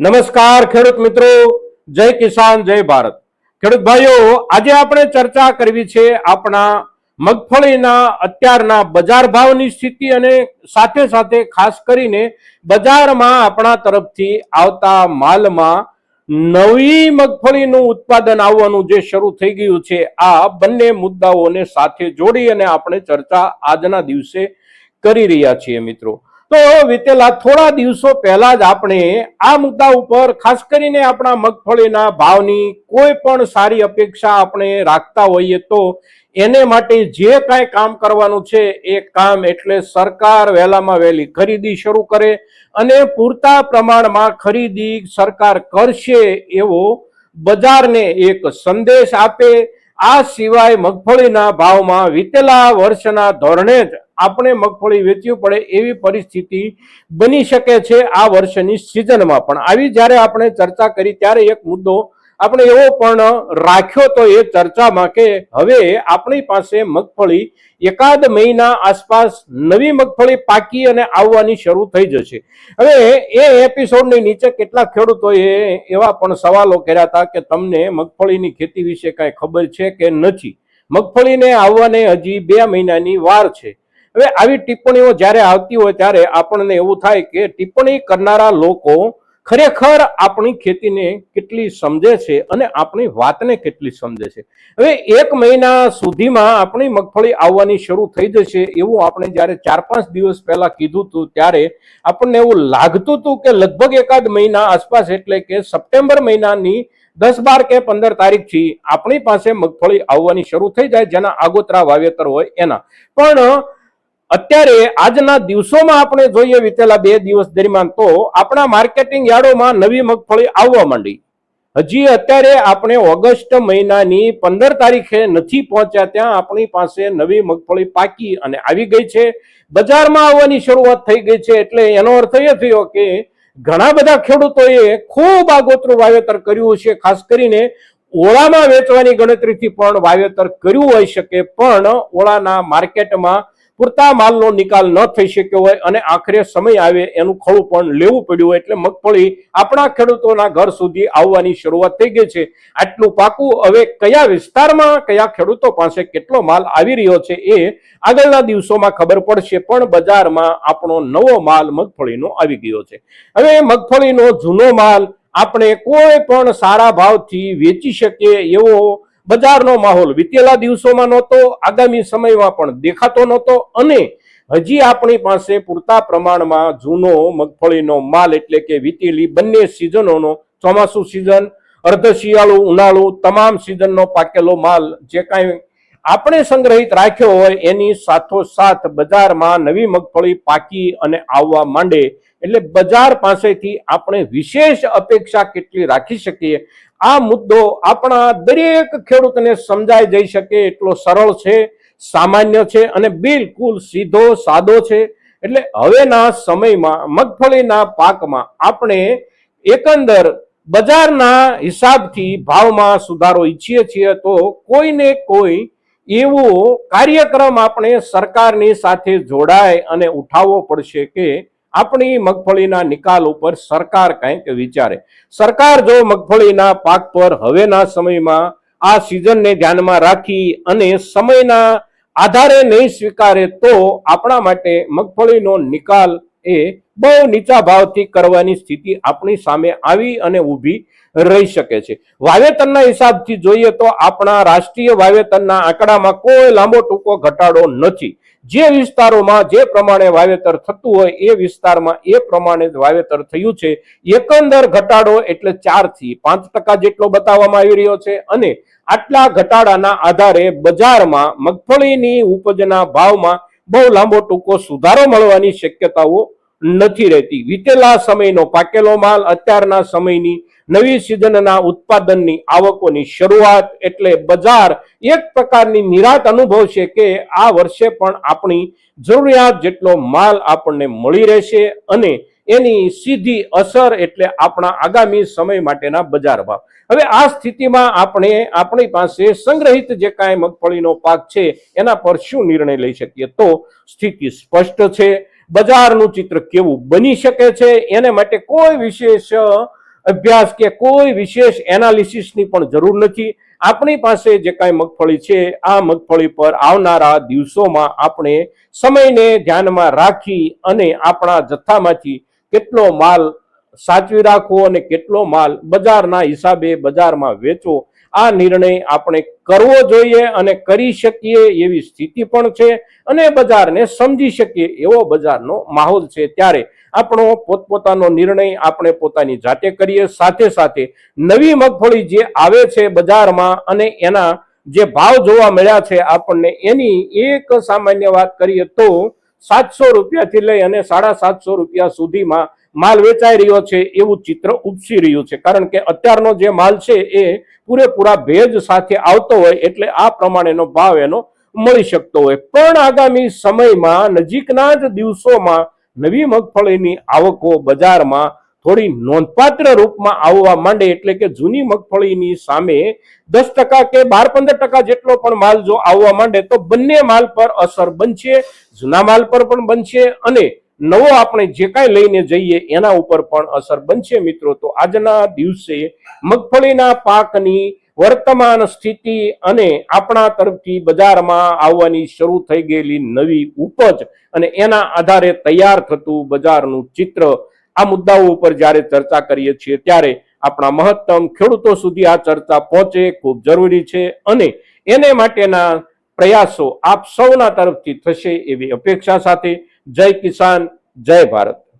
નમસ્કાર ખેડૂત મિત્રો, જય કિસાન, જય ભારત. ખેડૂત ભાઈઓ, આજે આપણે ચર્ચા કરવી છે આપણા મગફળીના અત્યારના બજાર ભાવની સ્થિતિ અને સાથે સાથે ખાસ કરીને બજારમાં આપણા તરફથી આવતા માલમાં નવી મગફળીનું ઉત્પાદન આવવાનું જે શરૂ થઈ ગયું છે, આ બંને મુદ્દાઓને સાથે જોડી અને આપણે ચર્ચા આજના દિવસે કરી રહ્યા છીએ મિત્રો. તો વિતેલા થોડા દિવસો પહેલા જ આપણે આ મુદ્દા ઉપર ખાસ કરીને આપણા મગફળીના ભાવની કોઈ પણ સારી અપેક્ષા આપણે રાખતા હોઈએ તો એને માટે જે કાંઈ કામ કરવાનું છે એ કામ એટલે સરકાર વહેલામાં વહેલી ખરીદી શરૂ કરે અને પૂરતા પ્રમાણમાં ખરીદી સરકાર કરશે એવો બજારને એક સંદેશ આપે. આ સિવાય મગફળીના ભાવમાં વીતેલા વર્ષના ધોરણે જ આપણે મગફળી વેચવી પડે એવી પરિસ્થિતિ બની શકે છે આ વર્ષની સિઝનમાં. પણ આવી જ્યારે આપણે ચર્ચા કરી ત્યારે એક મુદ્દો આપણે એવો પણ રાખ્યો તો એ ચર્ચામાં કે હવે આપણી પાસે મગફળી એકાદ મહિના આસપાસ નવી મગફળી પાકી અને આવવાની શરૂ થઈ જશે. હવે એ એપિસોડની નીચે કેટલાક ખેડૂતોએ એવા પણ સવાલો કર્યા હતા કે તમને મગફળીની ખેતી વિશે કાંઈ ખબર છે કે નથી? મગફળીને આવવાને હજી બે મહિનાની વાર છે. હવે આવી ટિપ્પણીઓ જ્યારે આવતી હોય ત્યારે આપણને એવું થાય કે ટિપ્પણી કરનારા લોકો ખરેખર આપણી ખેતીને કેટલી સમજે છે અને આપણી વાતને કેટલી સમજે છે. હવે એક મહિના સુધીમાં આપણી મગફળી આવવાની શરૂ થઈ જશે એવું આપણે જ્યારે ચાર પાંચ દિવસ પહેલા કીધું હતું ત્યારે આપણને એવું લાગતું હતું કે લગભગ એકાદ મહિના આસપાસ એટલે કે સપ્ટેમ્બર મહિનાની દસ બાર કે પંદર તારીખથી આપણી પાસે મગફળી આવવાની શરૂ થઈ જાય, જેના આગોતરા વાવેતર હોય એના. પણ અત્યારે આજના દિવસોમાં આપણે જોઈએ વિતેલા બે દિવસ દરમિયાન તો આપણા માર્કેટિંગ યાર્ડોમાં નવી મગફળી આવવા માંડી. હજી અત્યારે આપણે ઓગસ્ટ મહિનાની પંદર તારીખે નથી પહોંચ્યા ત્યાં આપણી પાસે નવી મગફળી પાકી અને આવી ગઈ છે. બજારમાં આવવાની શરૂઆત થઈ ગઈ છે એટલે એનો અર્થ એ થયો કે ઘણા બધા ખેડૂતોએ ખૂબ આગોતરું વાવેતર કર્યું છે, ખાસ કરીને ઓળામાં વેચવાની ગણતરીથી પણ વાવેતર કર્યું હોઈ શકે, પણ ઓળાના માર્કેટમાં પૂરતા માલનો નિકાલ ન થઈ શક્યો હોય અને આખરે સમય આવે એનું ખળું પણ લેવું પડ્યું હોય એટલે મગફળી આપણા ખેડૂતોના ઘર સુધી આવવાની શરૂઆત થઈ ગઈ છે. આટલું પાકું હવે કયા વિસ્તારમાં, કયા ખેડૂતો પાસે કેટલો માલ આવી રહ્યો છે એ આગળના દિવસોમાં ખબર પડશે, પણ બજારમાં આપણો નવો માલ મગફળીનો આવી ગયો છે. હવે મગફળીનો જૂનો માલ આપણે કોઈ પણ સારા ભાવથી વેચી શકીએ એવો બજારનો માહોલ વીતેલા દિવસોમાં નહોતો, આગામી સમયમાં પણ દેખાતો નહોતો અને હજી આપણી પાસે પૂરતા પ્રમાણમાં જૂનો મગફળીનો માલ એટલે કે વીતેલી બંને સિઝનોનો ચોમાસુ સિઝન, અર્ધ શિયાળુ, ઉનાળુ તમામ સિઝનનો પાકેલો માલ જે કાંઈ આપણે સંગ્રહિત રાખ્યો હોય એની સાથોસાથ બજારમાં નવી મગફળી પાકી અને આવવા માંડે. એટલે બજાર પાસેથી આપણે વિશેષ અપેક્ષા કેટલી રાખી શકીએ? આ મુદ્દો આપણા દરેક ખેડૂતને સમજાઈ જઈ શકે એટલો સરળ છે, સામાન્ય છે અને બિલકુલ સીધો સાદો છે. એટલે હવેના સમયમાં, મગફળીના પાકમાં આપણે એકંદર બજારના હિસાબથી ભાવમાં સુધારો ઈચ્છીએ છીએ તો કોઈને કોઈ એવો કાર્યક્રમ આપણે સરકારની સાથે જોડાય અને ઉઠાવવો પડશે કે આપણી મગફળીના નિકાલ ઉપર સરકાર કંઈક વિચારે. સરકાર જો મગફળીના પાક પર હવેના સમયમાં આ સિઝનને ધ્યાનમાં રાખી અને સમયના આધારે નહીં સ્વીકારે તો આપણા માટે મગફળીનો નિકાલ એ બહુ નીચા ભાવથી કરવાની સ્થિતિ આપણી સામે આવી અને ઊભી રહી શકે છે. વાવેતરના હિસાબથી જોઈએ તો આપણા રાષ્ટ્રીય વાવેતરના આંકડામાં કોઈ લાંબો ટૂંકો ઘટાડો નથી. જે વિસ્તારોમાં જે પ્રમાણે વાવેતર થતું હોય એ વિસ્તારમાં એ પ્રમાણે વાવેતર થયું છે. એકંદર ઘટાડો એટલે ચારથી પાંચ ટકા જેટલો બતાવવામાં આવી રહ્યો છે અને આટલા ઘટાડાના આધારે બજારમાં મગફળીની ઉપજના ભાવમાં બહુ લાંબો ટૂંકો સુધારો મળવાની શક્યતાઓ નથી રહેતી. વીતેલા સમયનો પાકેલો માલ અત્યારના સમયની નવી સિઝનના ઉત્પાદનની આવકોની શરૂઆત એટલે બજાર એક પ્રકારની નિરાત અનુભવશે કે આ વર્ષે પણ આપણી જરૂરિયાત જેટલો માલ આપણને મળી રહેશે અને એની સીધી અસર એટલે આપણા આગામી સમય માટેના બજાર ભાવ. હવે આ સ્થિતિમાં આપણે આપણી પાસે સંગ્રહિત જે કાંઈ મગફળીનો પાક છે એના પર શું નિર્ણય લઈ શકીએ? તો સ્થિતિ સ્પષ્ટ છે. બજારનું ચિત્ર કેવું બની શકે છે? એને માટે કોઈ વિશેષ અભ્યાસ કે કોઈ વિશેષ એનાલિસિસની પણ જરૂર નથી. આપણી પાસે જે કાંઈ મગફળી છે, આ મગફળી પર આવનારા દિવસોમાં આપણે સમયને ધ્યાનમાં રાખી અને આપણા જથ્થામાંથી કેટલો માલ સાચવી રાખવો અને કેટલો માલ બજારના હિસાબે બજારમાં વેચવો આ નિર્ણય આપણે કરવો જોઈએ અને કરી શકીએ એવી સ્થિતિ પણ છે અને બજારને સમજી શકીએ એવો બજારનો માહોલ છે. ત્યારે આપણો પોતપોતાનો નિર્ણય આપણે પોતાની જાતે કરીએ, સાથે સાથે નવી મગફળી જે આવે છે બજારમાં અને એના જે ભાવ જોવા મળ્યા છે આપણને એની એક સામાન્ય વાત કરીએ તો સાતસો રૂપિયાથી લઈ અને સાડા સાતસો રૂપિયા સુધીમાં માલ વેચાઈ રહ્યો છે એવું ચિત્ર ઉપસી રહ્યું છે. કારણ કે અત્યારનો જે માલ છે એ પૂરેપૂરા ભેજ સાથે આવતો હોય એટલે આ પ્રમાણેનો ભાવ એનો મળી શકતો હોય. પણ આગામી સમયમાં નજીકના જ દિવસોમાં નવી મગફળીની આવકો બજારમાં થોડી નોંધપાત્ર રૂપમાં આવવા માંડે એટલે કે જૂની મગફળીની સામે દસ ટકા કે બાર પંદર ટકા જેટલો પણ માલ જો આવવા માંડે તો બંને માલ પર અસર બનશે, જૂના માલ પર પણ બનશે અને નવો આપણે જે કાંઈ લઈને જઈએ એના ઉપર પણ અસર બનશે મિત્રો. તો આજના દિવસે મગફળીના પાકની વર્તમાન સ્થિતિ અને આપણા તરફથી બજારમાં આવવાની શરૂ થઈ ગયેલી નવી ઉપજ અને એના આધારે તૈયાર થતું બજારનું ચિત્ર આ મુદ્દાઓ ઉપર જ્યારે ચર્ચા કરીએ છીએ ત્યારે આપણા મહત્તમ ખેડૂતો સુધી આ ચર્ચા પહોંચે, ખૂબ જરૂરી છે અને એને માટેના પ્રયાસો આપ સૌના તરફથી થશે એવી અપેક્ષા સાથે જય કિસાન જય ભારત.